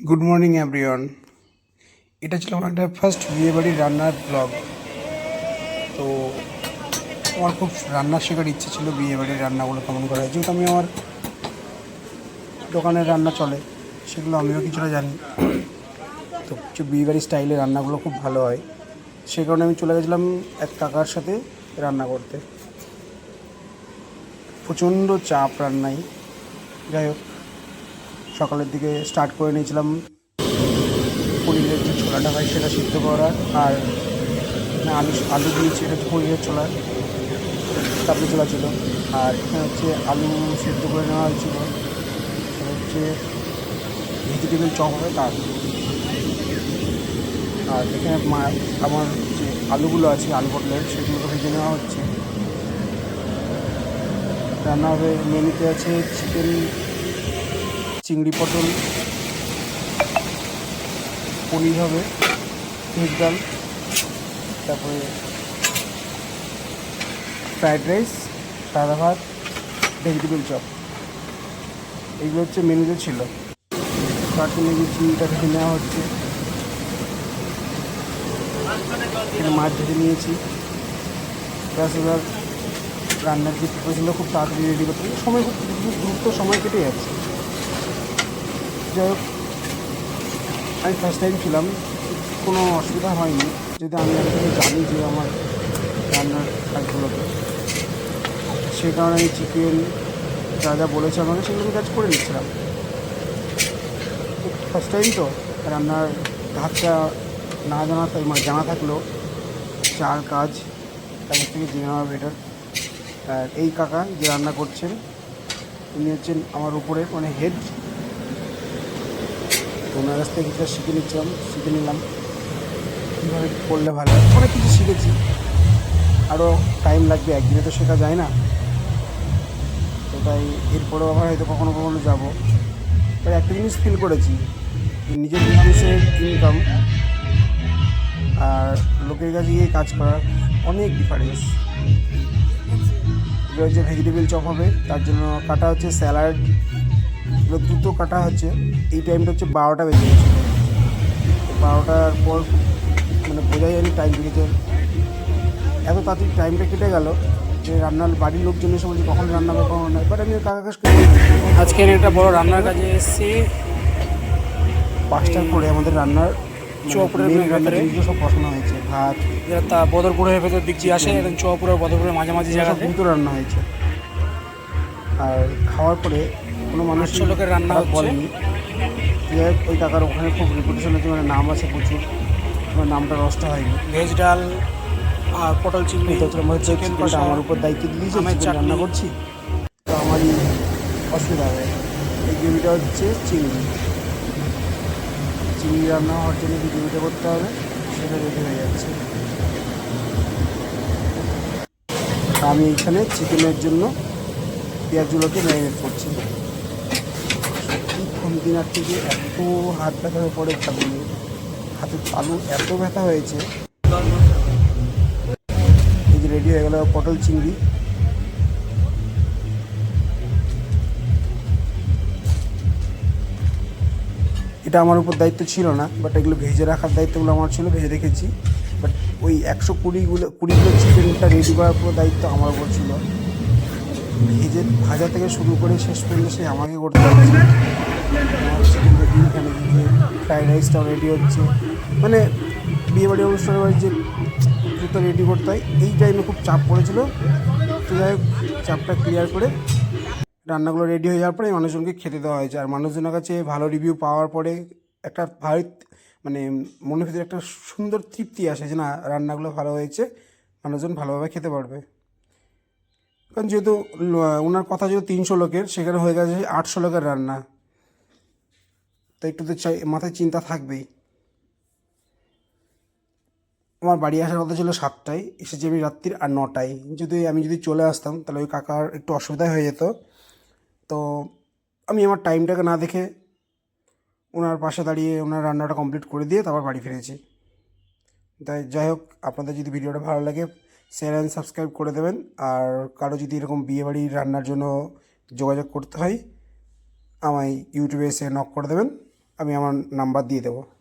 Good morning everyone এটা ছিল আমার একটা ফার্স্ট বিয়েবাড়ির রান্নার ব্লগ তো আমার খুব রান্না শেখার ইচ্ছে ছিল বিয়েবাড়ির রান্নাগুলো কেমন করা হয়। যেহেতু আমি আমার দোকানের রান্না চলে, সেগুলো আমিও কিছুটা জানি। তো কিছু বিয়েবাড়ির স্টাইলে রান্নাগুলো খুব ভালো হয়। সে কারণে আমি চলে গেছিলাম এক কাকার সাথে রান্না করতে। প্রচণ্ড চাপ রান্নায়। যাই হোক। সকালের দিকে স্টার্ট করে নিয়েছিলাম। পনিরের যে ছোলাটা হয় সেটা সিদ্ধ করা আর আলু আলু দিয়েছি, এটা হচ্ছে পনিরের ছোলা। কাবলি ছোলা ছিল। আর এখানে হচ্ছে আলু সিদ্ধ করে নেওয়া হয়েছিল। হচ্ছে ভেজিটেবল চপ হবে তার। আর এখানে আমার যে আলুগুলো আছে, আলু পটলের, সেগুলোকে ভেজে নেওয়া হচ্ছে। রান্না হবে মেনুতে আছে চিকেন চিংড়ি পটল, পনির হবে ভেজ ডাল, তারপরে ফ্রায়েড রাইস সাদা ভাত ভেজিটেবল চপ এইগুলো হচ্ছে মেনুতে ছিল। জন্য যে চিংড়িটা ভেজে নেওয়া হচ্ছে এখানে মাছ ভেজে নিয়েছি। ব্যাস, এবার রান্নার যে প্রিপারেশনটা খুব তাড়াতাড়ি রেডি করতে সময় খুব দ্রুত সময় কেটে যাচ্ছে। যাই হোক, আমি ফার্স্ট টাইম ছিলাম, কোনো অসুবিধা হয়নি। যদি আমি একদমই জানি যে আমার রান্নার কাজগুলোকে সেই কারণে আমি চিকেন যা যা বলেছে আমাকে সেগুলো আমি কাজ করে নিচ্ছিলাম। ফার্স্ট টাইম তো, রান্নার ধাপটা না জানা থাক- মানে জানা থাকলেও চার কাজ তাদের থেকে জেনে নেওয়া বেটার আর এই কাকা যে রান্না করছেন, উনি হচ্ছেন আমার উপরে মানে হেড ওনার কাছ থেকে কিছুটা শিখে নিচ্ছিলাম, শিখে নিলাম। কীভাবে করলে ভালো অনেক কিছু শিখেছি। আরও টাইম লাগবে, একদিনে তো শেখা যায় না। তো তাই এরপরেও আবার হয়তো কখনো কখনো যাব। তাই একটা জিনিস ফিল করেছি, যে নিজের বিজনেসের ইনকাম আর লোকের কাছে গিয়ে কাজ করার অনেক ডিফারেন্স হচ্ছে ভেজিটেবল চপ হবে, তার জন্য কাটা হচ্ছে স্যালাড এগুলো দ্রুত কাটা হচ্ছে। এই টাইমটা হচ্ছে বারোটা বেজে গেছে। বারোটার পর মানে বোঝাই যায়নি টাইম লেগেছে এত তাড়াতাড়ি টাইমটা কেটে গেল যে রান্নার বাড়ির লোকজন এসে বলছে কখন রান্না হবে কখন রান্না বাট আমি কাকা কাছ আজকে একটা বড় রান্নার কাজে এসেছি। পাঁচটার পরে আমাদের রান্নার মেন সব বসানো হয়েছে ভাত। তা বদরপুরের ভেতর দিক দিয়ে আসে এবং চুয়াপুরের বদরপুরের মাঝামাঝি সব জায়গাতে। দ্রুত রান্না হয়েছে। আর খাওয়ার পরে কোনো মানুষ লোকের রান্না বলেনি। যাই ওই কাকার ওখানে খুব রেপুটেশন আছে মানে নাম আছে প্রচুর আমার নামটা নষ্ট হয়নি। ভেজ ডাল আর পটল চিংড়ি এটা হচ্ছে চিকেন আমার উপর দায়িত্ব দিয়ে দিয়েছে আমের চিকেন রান্না করছি তো আমারই অসুবিধা হবে। এই গ্রেভিটা হচ্ছে চিংড়ি। চিংড়ি রান্না হওয়ার জন্য যে গ্রেভিটা করতে হবে সেটা রেডি হয়ে যাচ্ছে। আমি এইখানে চিকেনের জন্য পেঁয়াজগুলোকে ম্যারিনেট করছি। দিনার থেকে এত হাত ব্যথা হয়ে পড়ে ভাবিনি হাতের তালু এত ব্যথা হয়েছে। এই যে রেডি হয়ে গেল পটল চিংড়ি। এটা আমার উপর দায়িত্ব ছিল না বাট এগুলো ভেজে রাখার দায়িত্বগুলো আমার ছিল, ভেজে রেখেছি। বাট ওই একশো কুড়িগুলো কুড়ি কিলো চিকেনটা রেডি করার পুরো দায়িত্ব আমার উপর ছিল। ভেজে ভাজা থেকে শুরু করে শেষ পর্যন্ত সে আমাকে করতে হচ্ছে যে ফ্রাইড রাইসটাও রেডি হচ্ছে। মানে বিয়েবাড়ি অনুষ্ঠানের বাড়ি যে জুতো রেডি করতে হয়, এই টাইমে খুব চাপ পড়েছিল। তো যাই হোক, চাপটা ক্লিয়ার করে রান্নাগুলো রেডি হয়ে যাওয়ার পরে মানুষজনকে খেতে দেওয়া হয়েছে। আর মানুষজনের কাছে ভালো রিভিউ পাওয়ার পরে একটা ভালো মানে মনের ভিতরে একটা সুন্দর তৃপ্তি আসে যে না, রান্নাগুলো ভালো হয়েছে। মানুষজন ভালোভাবে খেতে পারবে। কারণ যেহেতু ওনার কথা যেহেতু তিনশো লোকের, সেখানে হয়ে গেছে আটশো লোকের রান্না। তো একটু তো চাই, মাথায় চিন্তা থাকবেই। আমার বাড়ি আসার কথা ছিল সাতটায়, এসেছি আমি রাত্রির আর নটায়। যদি আমি যদি চলে আসতাম, তাহলে ওই কাকার একটু অসুবিধা হয়ে যেত। তো আমি আমার টাইমটাকে না দেখে ওনার পাশে দাঁড়িয়ে ওনার রান্নাটা কমপ্লিট করে দিয়ে তারপর বাড়ি ফিরেছি। তাই যাই হোক, আপনাদের যদি ভিডিওটা ভালো লাগে শেয়ার অ্যান্ড সাবস্ক্রাইব করে দেবেন। আর কারও যদি এরকম বিয়েবাড়ির রান্নার জন্য যোগাযোগ করতে হয়, আমায় ইউটিউবে এসে নক করে দেবেন। আমি আমার নাম্বার দিয়ে দেবো।